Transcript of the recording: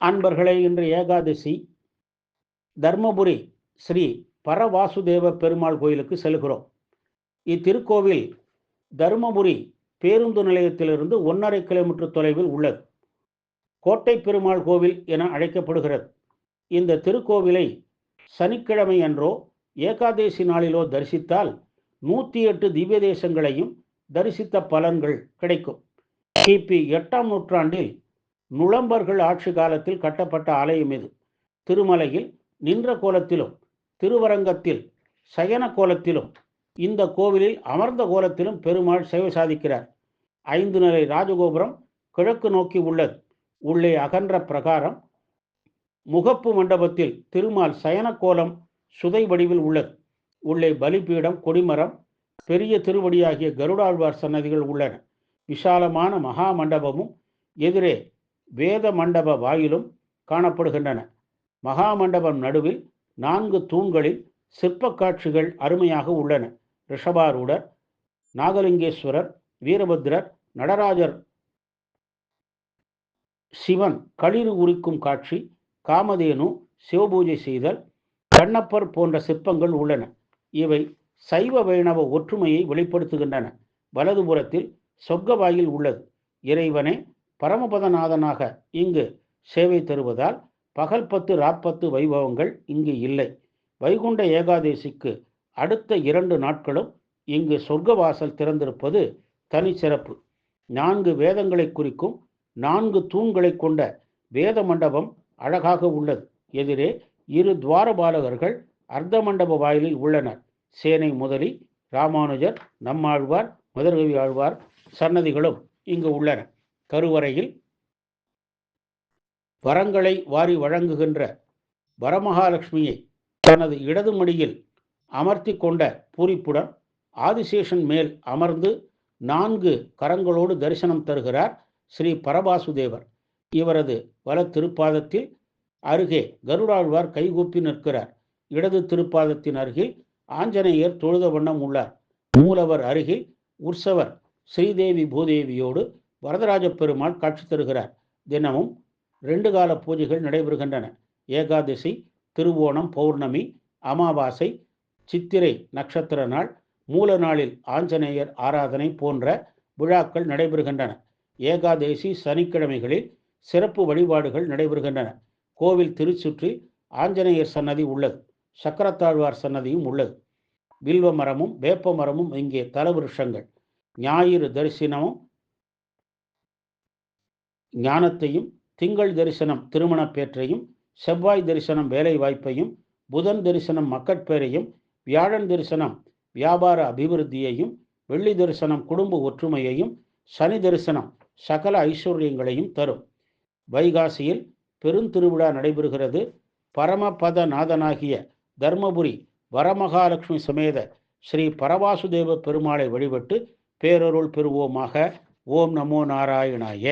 அன்பர்களே இன்று ஏகாதசி. தர்மபுரி ஸ்ரீ பரவாசுதேவ பெருமாள் கோயிலுக்கு செல்கிறோம். இத்திருக்கோவில் தருமபுரி பேருந்து நிலையத்திலிருந்து ஒன்றரை கிலோமீட்டர் தொலைவில் உள்ளது. கோட்டை பெருமாள் கோவில் என அழைக்கப்படுகிறது. இந்த திருக்கோவிலை சனிக்கிழமை அன்றோ ஏகாதேசி நாளிலோ தரிசித்தால் நூற்றி எட்டு திவ்ய தேசங்களையும் தரிசித்த பலன்கள் கிடைக்கும். கிபி எட்டாம் நூற்றாண்டில் நுளம்பர்கள் ஆட்சி காலத்தில் கட்டப்பட்ட ஆலயம் இது. திருமலையில் நின்ற கோலத்திலும் திருவரங்கத்தில் சயன கோலத்திலும் இந்த கோவிலில் அமர்ந்த கோலத்திலும் பெருமாள் சேவை சாதிக்கிறார். ஐந்து நிலை ராஜகோபுரம் கிழக்கு நோக்கி உள்ளது. உள்ளே அகன்ற பிரகாரம் முகப்பு மண்டபத்தில் திருமால் சயன கோலம் சுதை வடிவில் உள்ளது. உள்ளே பலிபீடம் கொடிமரம் பெரிய திருவடியாகிய கருடாழ்வார் சன்னதிகள் உள்ளன. விசாலமான மகா மண்டபமும் எதிரே வேத மண்டப வாயிலும் காணப்படுகின்றன. மகா மண்டபம் நடுவில் நான்கு தூண்களில் சிற்ப காட்சிகள் அருமையாக உள்ளன. ரிஷபாரூடர் நாகலிங்கேஸ்வரர் வீரபத்ரர் நடராஜர். சிவன் களிறு உரிக்கும் காட்சி காமதேனு சிவபூஜை செய்தல் கண்ணப்பர் போன்ற சிற்பங்கள் உள்ளன. இவை சைவ வைணவ ஒற்றுமையை வெளிப்படுத்துகின்றன. வலதுபுறத்தில் சொர்க்கவாயில் உள்ளது. இறைவனே பரமபதநாதனாக இங்கு சேவை தருவதால் பகல் பத்து ராப்பத்து வைபவங்கள் இங்கு இல்லை. வைகுண்ட ஏகாதேசிக்கு அடுத்த இரண்டு நாட்களும் இங்கு சொர்க்கவாசல் திறந்திருப்பது தனிச்சிறப்பு. நான்கு வேதங்களை குறிக்கும் நான்கு தூண்களை கொண்ட வேத மண்டபம் அழகாக உள்ளது. எதிரே இரு துவாரபாலகர்கள் அர்த்த மண்டப வாயிலில் உள்ளனர். சேனை முதலி ராமானுஜர் நம்மாழ்வார் மதுரகவி ஆழ்வார் சன்னதிகளும் இங்கு உள்ளன. கருவறையில் வரங்களை வாரி வழங்குகின்ற வரமகாலட்சுமியை தனது இடது மடியில் அமர்த்தி கொண்ட பூரிப்புடன் ஆதிசேஷன் மேல் அமர்ந்து நான்கு கரங்களோடு தரிசனம் தருகிறார் ஸ்ரீ பரபாசுதேவர். இவரது வல திருப்பாதத்தில் அருகே கருடாழ்வார் கைகூப்பி நிற்கிறார். இடது திருப்பாதத்தின் அருகில் ஆஞ்சநேயர் தொழுத வண்ணம் உள்ளார். மூலவர் அருகில் உற்சவர் ஸ்ரீதேவி பூதேவியோடு வரதராஜ பெருமாள் காட்சி தருகிறார். தினமும் ரெண்டு கால பூஜைகள் நடைபெறுகின்றன. ஏகாதசி திருவோணம் பௌர்ணமி அமாவாசை சித்திரை நட்சத்திர நாள் மூல நாளில் ஆஞ்சநேயர் ஆராதனை போன்ற விழாக்கள் நடைபெறுகின்றன. ஏகாதசி சனிக்கிழமைகளில் சிறப்பு வழிபாடுகள் நடைபெறுகின்றன. கோவில் திருச்சுற்றில் ஆஞ்சநேயர் சன்னதி உள்ளது. சக்கரத்தாழ்வார் சன்னதியும் உள்ளது. வில்வ மரமும் வேப்ப மரமும் இங்கே தலவிருஷங்கள். ஞாயிறு தரிசனமும் ஞானத்தையும் திங்கள் தரிசனம் திருமணப்பேற்றையும் செவ்வாய் தரிசனம் வேலை வாய்ப்பையும் புதன் தரிசனம் மக்கட்பேரையும் வியாழன் தரிசனம் வியாபார அபிவிருத்தியையும் வெள்ளி தரிசனம் குடும்ப ஒற்றுமையையும் சனி தரிசனம் சகல ஐஸ்வர்யங்களையும் தரும். வைகாசியில் பெருந்திருவிழா நடைபெறுகிறது. பரமபதநாதனாகிய தர்மபுரி வரமகாலட்சுமி சமேத ஸ்ரீ பரவாசுதேவ பெருமாளை வழிபட்டு பேரருள் பெறுவோமாக. ஓம் நமோ நாராயணாய.